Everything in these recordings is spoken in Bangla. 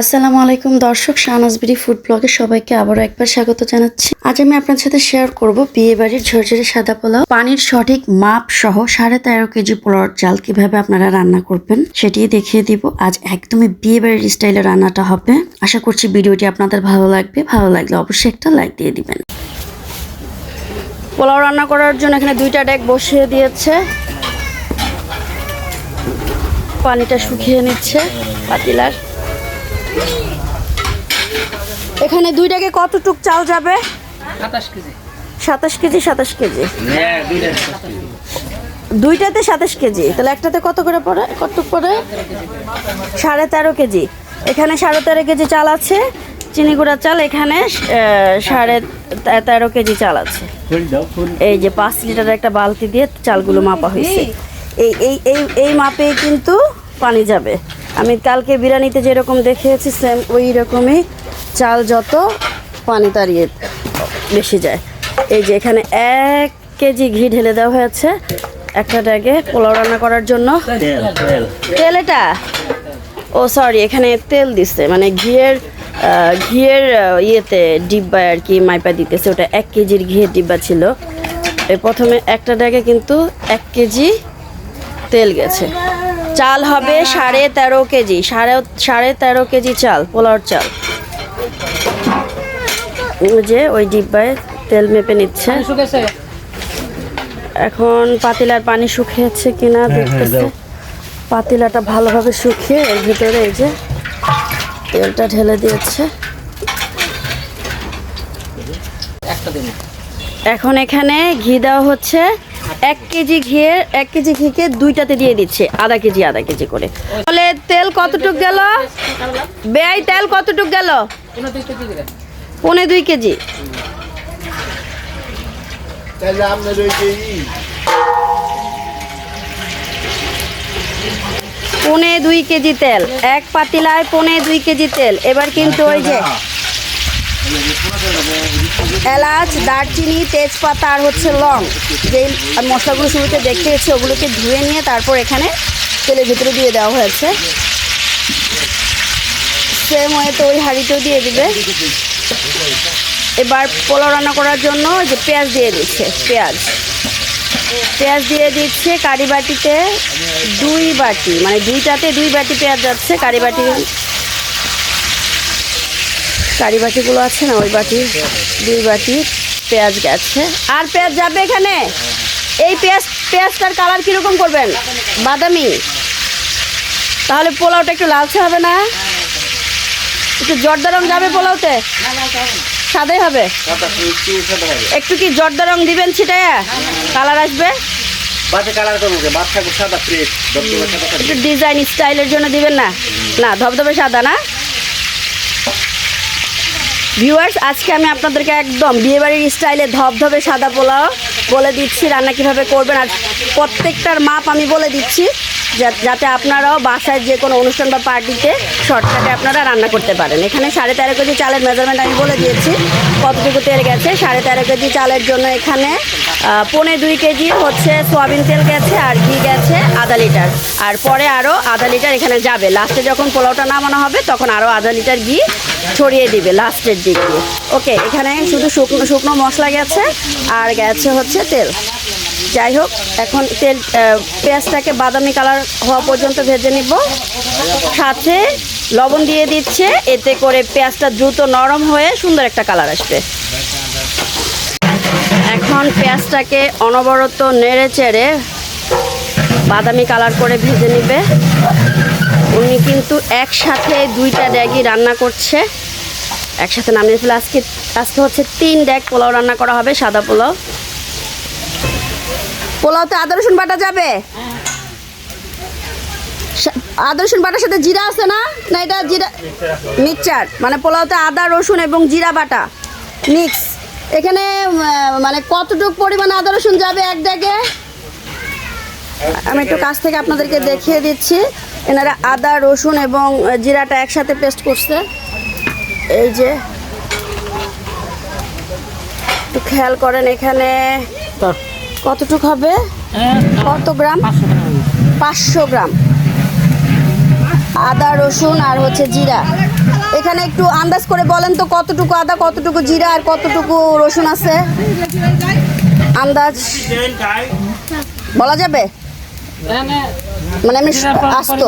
আসসালামু আলাইকুম দর্শক শাহনাজবিরি ফুড ব্লগে সবাইকে আবারও একবার স্বাগত জানাচ্ছি। আজ আমি আপনার সাথে শেয়ার করব বিয়ে বাড়ির ঝরঝরে সাদা পোলাও, পানির সঠিক মাপ সহ সাড়ে তেরো কেজি পোলাওর চাল কীভাবে আপনারা রান্না করবেন সেটি দেখিয়ে দিব। আজ একদমই বিয়ে বাড়ির স্টাইলে রান্নাটা হবে। আশা করছি ভিডিওটি আপনাদের ভালো লাগবে। ভালো লাগলে অবশ্যই একটা লাইক দিয়ে দিবেন। পোলাও রান্না করার জন্য এখানে দুইটা ডেক বসিয়ে দিয়েছে। পানিটা শুকিয়ে নিচ্ছে, পাতিলার এখানে দুইটাকে কতটুক চাল যাবে? সাতাশ কেজি। সাতাশ কেজি সাতাশ কেজি। হ্যাঁ দুইটাতে সাতাশ কেজি। তাহলে একটাতে কত করে পড়ে? কত পড়ে? সাড়ে তেরো কেজি। এখানে সাড়ে তেরো কেজি চাল আছে। চিনি গুঁড়া চাল এখানে সাড়ে তেরো কেজি চাল আছে। এই যে পাঁচ লিটার একটা বালতি দিয়ে চালগুলো মাপা হয়েছে। এই এই এই এই মাপে কিন্তু পানি যাবে। আমি কালকে বিরিয়ানিতে যেরকম দেখিয়েছি সেম ওই রকমই চাল যত পানি তাড়িয়ে বেশি যায়। এই যে এখানে এক কেজি ঘি ঢেলে দেওয়া হয়েছে একটা ড্যাগে পোলাও রান্না করার জন্য। তেল এটা? ও সরি এখানে তেল দিচ্ছে মানে ঘিয়ের ঘিয়ের ইয়েতে ডিব্বা আর কি মাইপা দিতেছে ওটা এক কেজির ঘিয়ের ডিব্বা ছিল। এ প্রথমে একটা ড্যাগে কিন্তু এক কেজি তেল গেছে। চাল হবে সাড়ে তেরো কেজি সাড়ে সাড়ে তেরো কেজি চাল পোলাওর চাল। ওই যে ওই ডিব্বায় তেল মেপে নিচ্ছে। এখন পাতিলার পানি শুকিয়েছে কিনা দেখতেছে। পাতিলাটা ভালোভাবে শুকিয়ে এর ভিতরে এই যে তেলটা ঢেলে দিয়েছে। এখন এখানে ঘি দেওয়া হচ্ছে। এক কেজি ঘিয়ের এক কেজি ঘিকে দুইটাতে দিয়ে দিচ্ছে আধা কেজি আধা কেজি করে। তাহলে তেল কতটুক গেল? বেআই তেল কতটুক গেল? পনে দুই কেজি। পনে দুই কেজি তেল। এক পাতিলায় পনে দুই কেজি তেল। এবার কিন্তু ওই যে এলাচ, দারচিনি, তেজপাতা আর হচ্ছে লং। যে মশলাগুলো শুরুতে দেখতে দেখিয়েছি ওগুলোকে ধুয়ে নিয়ে তারপর এখানে তেলের ভিতরে দিয়ে দেওয়া হয়েছে। সেম ওয়েতে ওই হাঁড়িতেও দিয়ে দিবে। এবার পোলাও রান্না করার জন্য যে পেঁয়াজ দিয়ে দিচ্ছে, পেঁয়াজ। পেঁয়াজ দিয়ে দিচ্ছে কারি বাটিতে দুই বাটি মানে দুইটাতে দুই বাটি পেঁয়াজ যাচ্ছে কারি বাটি কারি বাটিগুলো আছে না ওই বাটি দুই বাটি পেঁয়াজ গেছে। আর পেঁয়াজ যাবে এখানে? এই পেঁয়াজ পেঁয়াজটার কালার কীরকম করবেন? বাদামি। তাহলে পোলাওটা একটু লালচে হবে না? একটু জর্দা রং যাবে পোলাওতে? সাদাই হবে? একটু কি জর্দা রং দিবেন ছিটায়া কালার আসবে। একটু ডিজাইন স্টাইলের জন্য দিবেন না? না ধবধবে সাদা না? ভিউয়ার্স আজকে আমি আপনাদেরকে একদম বিয়েবাড়ির স্টাইলে ধবধবে সাদা পোলাও বলে দিচ্ছি, রান্না কীভাবে করবেন আর প্রত্যেকটার মাপ আমি বলে দিচ্ছি। যাতে আপনারাও বাসায় যে কোনো অনুষ্ঠান বা পার্টিতে শর্টকাটে আপনারা রান্না করতে পারেন। এখানে সাড়ে তেরো কেজি চালের মেজারমেন্ট আমি বলে দিয়েছি। কতটুকু তেল গেছে? সাড়ে তেরো কেজি চালের জন্য এখানে পৌনে দুই কেজি হচ্ছে সোয়াবিন তেল গেছে আর ঘি গেছে আধা লিটার। আর পরে আরও আধা লিটার এখানে যাবে। লাস্টে যখন পোলাওটা নামানো হবে, তখন আরও আধা লিটার ঘি ছড়িয়ে দিবে লাস্টের দিক। ওকে, এখানে শুধু শুকনো শুকনো মশলা গেছে আর গেছে হচ্ছে তেল। যাই হোক, এখন তেল পেঁয়াজটাকে বাদামি কালার হওয়া পর্যন্ত ভেজে নিব। সাথে লবণ দিয়ে দিচ্ছে, এতে করে পেঁয়াজটা দ্রুত নরম হয়ে সুন্দর একটা কালার আসবে। এখন পেঁয়াজটাকে অনবরত নেড়ে চেড়ে বাদামি কালার করে ভেজে নিবে। উনি কিন্তু একসাথে দুইটা ড্যাগই রান্না করছে। একসাথে নামিয়ে ফেলে। আজকে আজকে হচ্ছে তিন ড্যাগ পোলাও রান্না করা হবে, সাদা পোলাও। পোলাওতে আদা, রসুন বাটা যাবে? আদা, রসুন বাটার সাথে জিরা আছে না? না, এটা জিরা মিক্সচার। মানে পোলাওতে আদা, রসুন এবং জিরা বাটা। মিক্স। এখানে মানে কতটুকু পরিমাণে আদা, রসুন যাবে এক ড্যাগে আমি একটু কাছ থেকে আপনাদেরকে দেখিয়ে দিচ্ছি। এনারা আদা, রসুন এবং জিরাটা একসাথে পেস্ট করছে। এই যে। একটু খেয়াল করেন এখানে। কতটুক হবে? কত গ্রাম? পাঁচশো গ্রাম। আদা রসুন আর হচ্ছে জিরা। এখানে একটু আন্দাজ করে বলেন তো কতটুকু আদা কতটুকু জিরা আর কতটুকু রসুন আছে? আন্দাজ। বলা যাবে? মানে আমি আস্ত।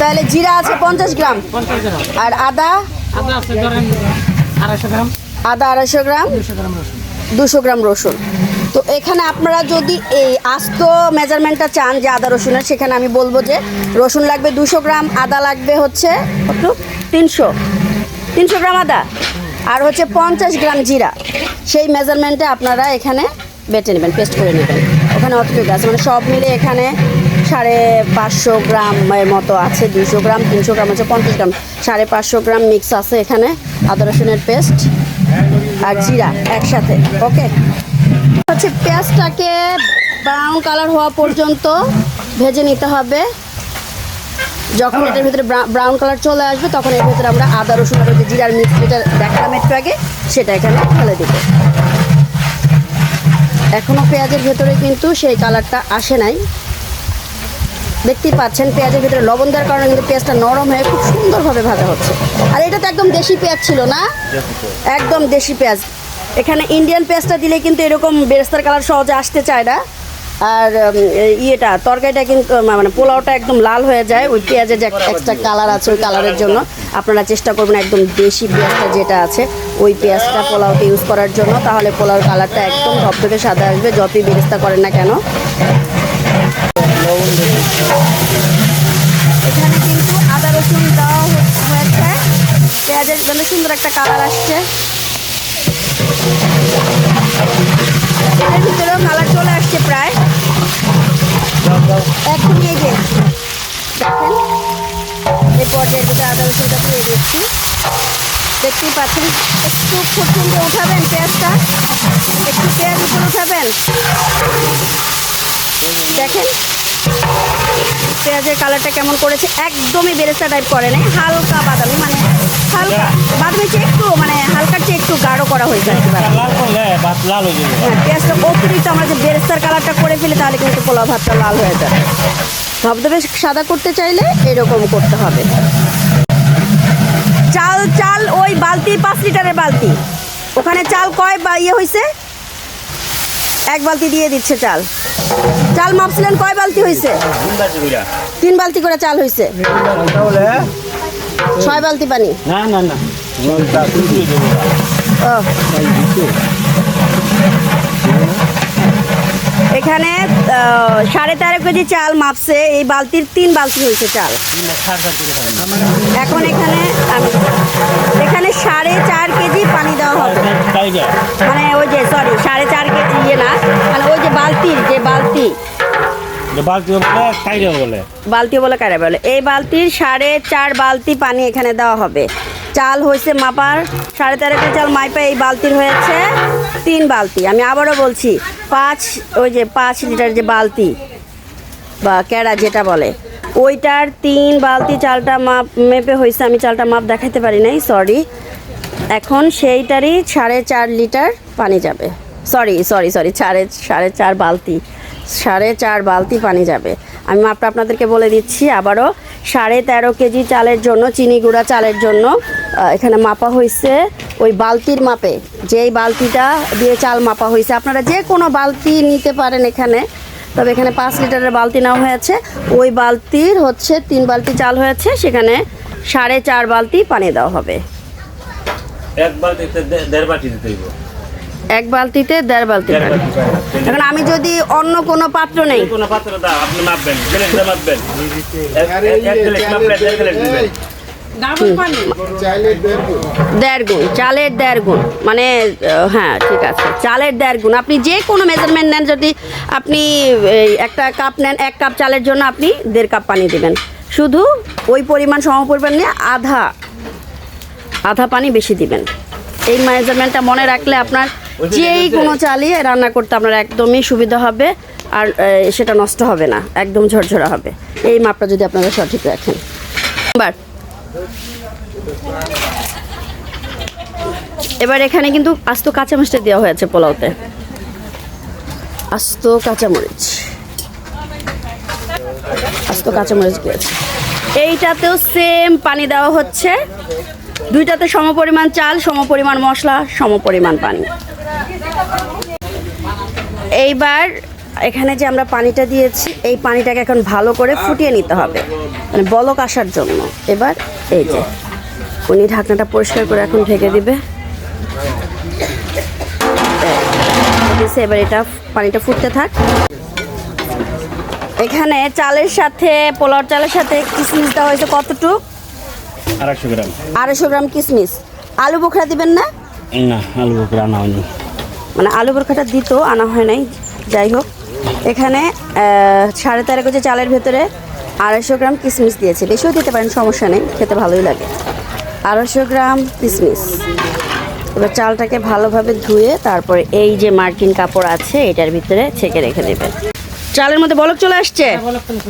তাহলে জিরা আছে পঞ্চাশ গ্রাম। আর আদা? আদা আড়াইশো গ্রাম। দুশো গ্রাম রসুন। তো এখানে আপনারা যদি এই আস্ত মেজারমেন্টটা চান যে আদা রসুনের, সেখানে আমি বলব যে রসুন লাগবে দুশো গ্রাম, আদা লাগবে হচ্ছে কত তিনশো। তিনশো গ্রাম আদা আর হচ্ছে পঞ্চাশ গ্রাম জিরা। সেই মেজারমেন্টে আপনারা এখানে বেটে নেবেন, পেস্ট করে নেবেন। ওখানে অতটুকু আছে মানে সব মিলে এখানে সাড়ে পাঁচশো গ্রাম এর মতো আছে, দুশো গ্রাম, তিনশো গ্রাম আছে পঞ্চাশ গ্রাম। সাড়ে পাঁচশো গ্রাম মিক্স আছে এখানে আদা রসুনের পেস্ট। আর জিরা একসাথে ওকে হচ্ছে পেঁয়াজটাকে ব্রাউন কালার হওয়া পর্যন্ত ভেজে নিতে হবে। যখন এটার ভিতরে ব্রাউন কালার চলে আসবে তখন এর ভিতরে আমরা আদা রসুন আর যে জিরার মিক্স যেটা দেখালাম একটু আগে সেটা এখানে ফেলে দিব। এখনও পেঁয়াজের ভেতরে কিন্তু সেই কালারটা আসে নাই। দেখতেই পাচ্ছেন পেঁয়াজের ভিতরে লবণ দেওয়ার কারণে কিন্তু পেঁয়াজটা নরম হয়ে খুব সুন্দরভাবে ভাজা হচ্ছে। আর এটা তো একদম দেশি পেঁয়াজ ছিল না? একদম দেশি পেঁয়াজ। এখানে ইন্ডিয়ান পেঁয়াজটা দিলে কিন্তু এরকম বেরেস্তার কালার সহজে আসতে চায় না। আর ইয়েটা তরকারিটা কিন্তু মানে পোলাওটা একদম লাল হয়ে যায়। ওই পেঁয়াজের যে এক্সট্রা কালার আছে ওই কালারের জন্য আপনারা চেষ্টা করবেন একদম দেশি পেঁয়াজটা যেটা আছে ওই পেঁয়াজটা পোলাওতে ইউজ করার জন্য। তাহলে পোলাওর কালারটা একদম ধপধপে সাদা আসবে যতই বেরেস্তা করেন না কেন। এখানে কিন্তু আদা রসুন দেওয়া হয়েছে। পেঁয়াজের জন্য সুন্দর একটা কালার আসছে। এর ভিতরেও কালার চলে আসছে প্রায়। এখন এই যে দেখেন, এই পর্যায়ের ভিতরে আদা রসুনটা তুলে দিচ্ছি। দেখতেই পাচ্ছেন, একটু ফুটফুটে উঠাবেন পেঁয়াজটা। একটু পেঁয়াজ উপরে উঠাবেন। দেখেন পেঁয়াজের কালারটা কেমন করেছে? একদমই বেরেস্তা টাইপ করে নাই হালকা বাদামি মানে হালকা বাদামি চেয়ে একটু মানে হালকার চেয়ে একটু গাঢ় করা হয়েছে। লাল হয়ে হ্যাঁ পেঁয়াজটা অতিরিক্ত আমরা যে বেরেস্তার কালারটা করে ফেলি তাহলে কিন্তু পোলাও ভাতটা লাল হয়ে যাবে। ধবধবে সাদা করতে চাইলে এরকম করতে হবে। চাল চাল ওই বালতি পাঁচ লিটারের বালতি। ওখানে চাল কয় বা ইয়ে হয়েছে এক বালতি দিয়ে দিচ্ছে চাল। চাল মাপছিলেন কয় বালতি হয়েছে তিন বালতি করে চাল হয়েছে ছয় বালতি পানি? না না না। ও। এখানে সাড়ে তেরো কেজি চাল মাপছে। এই বালতির তিন বালতি হয়েছে চাল। এখন এখানে এখানে সাড়ে চার কেজি পানি দেওয়া হবে। মানে ওই যে সরি সাড়ে চার কেজি ইয়ে না মানে ওই যে বালতির যে বালতি। বালতি বলে কারে বলে। এই বালতির সাড়ে চার বালতি পানি এখানে দেওয়া হবে। চাল হয়েছে মাপার। সাড়ে তেরো কেজি চাল মাইপা এই বালতির হয়েছে। তিন বালতি। আমি আবারও বলছি, পাঁচ, ওই যে পাঁচ লিটার যে বালতি বা ক্যাড়া যেটা বলে, ওইটার তিন বালতি চালটা মাপ, মেপে হয়েছে আমি চালটা মাপ দেখাতে পারি নাই সরি এখন সেইটারই সাড়ে চার লিটার পানি যাবে। সরি সরি সরি সাড়ে সাড়ে চার বালতি, সাড়ে চার বালতি পানি যাবে। আমি মাপটা আপনাদেরকে বলে দিচ্ছি আবারও সাড়ে তেরো কেজি চালের জন্য চিনি গুঁড়া চালের জন্য এখানে মাপা হয়েছে ওই বালতির মাপে যেই বালতিটা দিয়ে চাল মাপা হয়েছে। আপনারা যে কোনো বালতি নিতে পারেন এখানে তবে এখানে পাঁচ লিটারের বালতি নেওয়া হয়েছে। ওই বালতির হচ্ছে তিন বালতি চাল হয়েছে সেখানে সাড়ে চার বালতি পানি দেওয়া হবে। এক বালতিতে দেড় বালতি দিতে এক বালতিতে দেড় বালতি এখন আমি যদি অন্য কোনো পাত্র নেই। কোনো পাত্র দাও আপনি মাপবেন দিয়ে মাপবেন। দেড় গুণ চালের দেড় গুণ। মানে হ্যাঁ ঠিক আছে চালের দেড় গুণ। আপনি যে কোনো মেজারমেন্ট নেন যদি আপনি একটা কাপ নেন এক কাপ চালের জন্য আপনি দেড় কাপ পানি দেবেন। শুধু ওই পরিমাণ সম পরিমাণ নিয়ে আধা আধা পানি বেশি দিবেন। এই মেজারমেন্টটা মনে রাখলে আপনার যেই কোনো চালিয়ে রান্না করতে আপনার একদমই সুবিধা হবে আর সেটা নষ্ট হবে না একদম ঝরঝরা হবে। এই মাপটা যদি আপনারা সঠিক রাখেন। এবার এবার এখানে কিন্তু আস্ত কাঁচামরিচটা দেওয়া হয়েছে পোলাওতে। আস্ত কাঁচামরিচ। আস্ত কাঁচামরিচ দিয়েছে। এইটাতেও সেম পানি দেওয়া হচ্ছে। দুইটাতে সমপরিমাণ চাল, সমপরিমাণ মশলা, সমপরিমাণ পানি। এইবার এখানে যে আমরা পানিটা দিয়েছি, এই পানিটাকে এখন ভালো করে ফুটিয়ে নিতে হবে। মানে বলক আসার জন্য। এবার এই যে, উনি ঢাকনাটা পরিষ্কার করে এখন ঢেকে দিবে। এবার এটা পানিটা ফুটতে থাক। এখানে চালের সাথে পোলাও চালের সাথে দেওয়া হয়েছে কতটুক? আড়াইশো গ্রাম। আড়াইশো গ্রাম কিশমিশ আলু বোখরা দিবেন না? না আলু বকরা আনা হয়নি। মানে আলু বোরখাটা দিত আনা হয় নাই। যাই হোক এখানে সাড়ে তেরো কেজি চালের ভেতরে আড়াইশো গ্রাম কিশমিশ দিয়েছে। বেশিও দিতে পারেন সমস্যা নেই খেতে ভালোই লাগে। আড়াইশো গ্রাম কিশমিশ এবার চালটাকে ভালোভাবে ধুয়ে তারপরে এই যে মার্কিন কাপড় আছে এটার ভিতরে ছেঁকে রেখে দেবেন। চালের মধ্যে বলক চলে আসছে?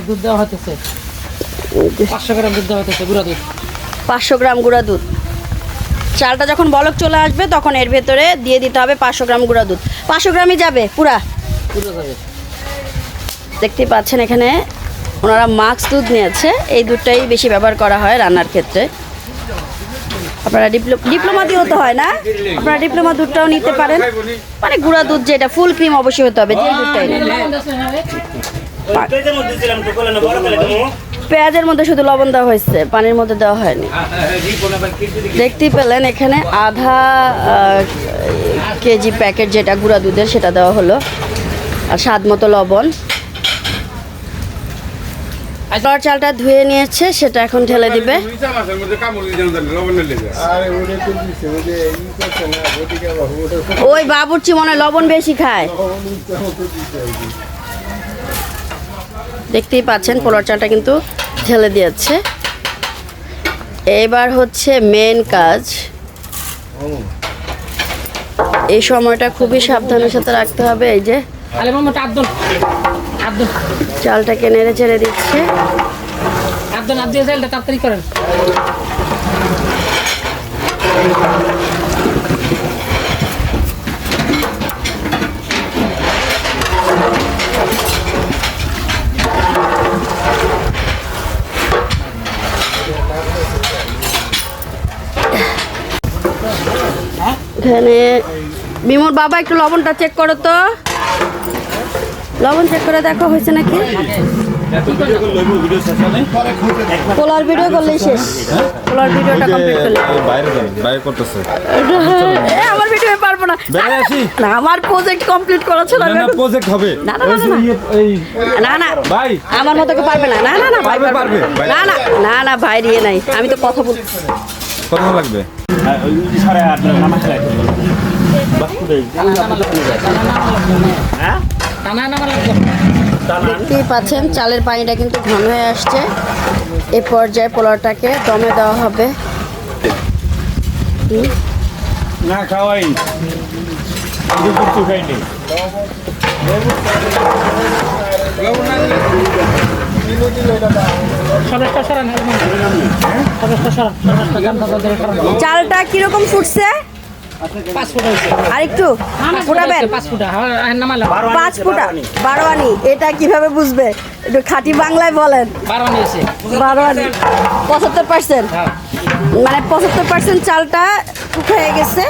দুধ দেওয়া হতেছে পাঁচশো গ্রাম দুধ দেওয়া হতেছে গুঁড়া দুধ। পাঁচশো গ্রাম গুঁড়া দুধ। চালটা যখন বলক চলে আসবে তখন এর ভেতরে দিয়ে দিতে হবে পাঁচশো গ্রাম গুঁড়া দুধ। পাঁচশো গ্রামই যাবে পুরা? পুরো দেখতে পাচ্ছেন এখানে ওনারা মাক্স দুধ নিয়েছে। এই দুধটাই বেশি ব্যবহার করা হয় রান্নার ক্ষেত্রে। আপনারা ডিপ্লোমা দিয়ে হতে হয় না? আপনারা ডিপ্লোমা দুধটাও নিতে পারেন। মানে গুঁড়া দুধ যেটা ফুল ক্রিম অবশ্যই হতে হবে যে দুধটাই। পেঁয়াজের মধ্যে শুধু লবণ দেওয়া হয়েছে, পানির মধ্যে দেওয়া হয়নি। দেখতেই পেলেন এখানে আধা কেজি প্যাকেট যেটা গুঁড়া দুধের সেটা দেওয়া হলো, আর স্বাদ মতো লবণ। চালটা ধুয়ে নিয়েছে, সেটা এখন ঢেলে দিবে। ওই বাবুর্চি মনে লবণ বেশি খায় ইচ্ছা মতো দিছে আর কি। দেখতেই পাচ্ছেন পোলার চালটা কিন্তু ঢেলে দিয়েছে। এবার হচ্ছে মেন কাজ। এই সময়টা খুবই সাবধানের সাথে রাখতে হবে এই যে চালটাকে নেড়ে চেড়ে দিচ্ছে। তাড়াতাড়ি করেন। এখানে বিমুর বাবা একটু লবণটা চেক করো তো। লবণ চেক করে দেখো হয়েছে নাকি? পোলার ভিডিও করলেই শেষ। পোলার ভিডিওটা কমপ্লিট করলে বাইরে বাইরে করতেছে এ, আমার ভিডিও পারব না। না আমার প্রজেক্ট কমপ্লিট করা ছিল না না প্রজেক্ট হবে। না, না, না, না, না। ইয়ে- ভাই। আমার মতো কেউ পারবে না। না না না ভাই পারবে, না। না না না ভাই দিয়ে নাই। আমি তো কথা বলছি কত লাগবে। সাড়ে আট নামা হ্যাঁ দেখতেই পাচ্ছেন চালের পানিটা কিন্তু ঘন হয়ে আসছে। এ পর্যায়ে পোলাওটাকে দমে দেওয়া হবে। না খাওয়াই। কিছু খাইনি চালটা কীরকম ফুটছে? পাঁচ আর একটু পাঁচ ফোটাবেন? পাঁচ ফুটা নামালাম পাঁচ ফুটা বারো আনি এটা বুঝবে? একটু খাঁটি বাংলায় বলেন। বারো নিয়েছে বারো আনি পঁচাত্তর পার্সেন্ট মানে পঁচাত্তর পার্সেন্ট চালটা হয়ে গেছে।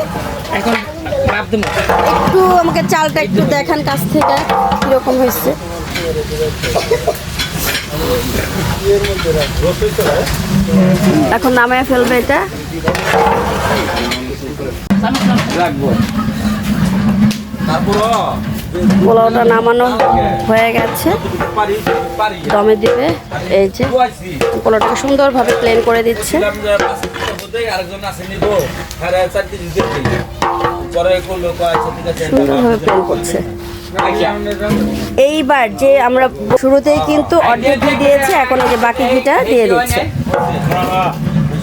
একটু আমাকে চালটা একটু দেখান কাছ থেকে কীরকম হয়েছে। এখন নামায় ফেলবে এটা। পোলাওটা নামানো হয়ে গেছে। দমে দিবে, এই যে। পোলাওটাকে সুন্দরভাবে প্লেন করে দিচ্ছে। সুন্দরভাবে প্লেন করছে। এইবার যে আমরা শুরুতেই কিন্তু অর্ধেক ঘি দিয়েছে, এখন এই যে বাকি ঘিটা দিয়ে দিচ্ছে।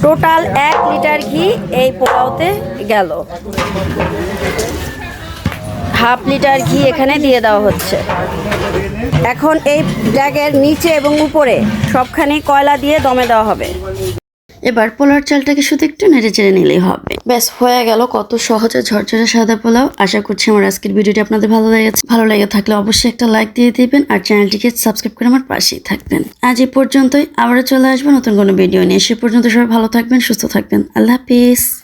টোটাল এক লিটার ঘি এই পোলাওতে গেল। হাফ লিটার ঘি এখানে দিয়ে দেওয়া হচ্ছে। এখন এই ড্যাগের নিচে এবং উপরে সবখানি কয়লা দিয়ে দমে দেওয়া হবে। এবার পোলার চালটাকে শুধু একটু নেড়ে চেড়ে নিলেই হবে। ব্যাস, হয়ে গেল কত সহজে ঝরঝরে সাদা পোলাও। আশা করছি আমার আজকের ভিডিওটি আপনাদের ভালো লেগেছে। ভালো লেগে থাকলে অবশ্যই একটা লাইক দিয়ে দিবেন আর চ্যানেলটিকে সাবস্ক্রাইব করে আমার পাশেই থাকবেন। আজ এ পর্যন্তই, আবারও চলে আসব নতুন কোনো ভিডিও নিয়ে। সে পর্যন্ত সবাই ভালো থাকবেন, সুস্থ থাকবেন। আল্লাহ হাফিজ।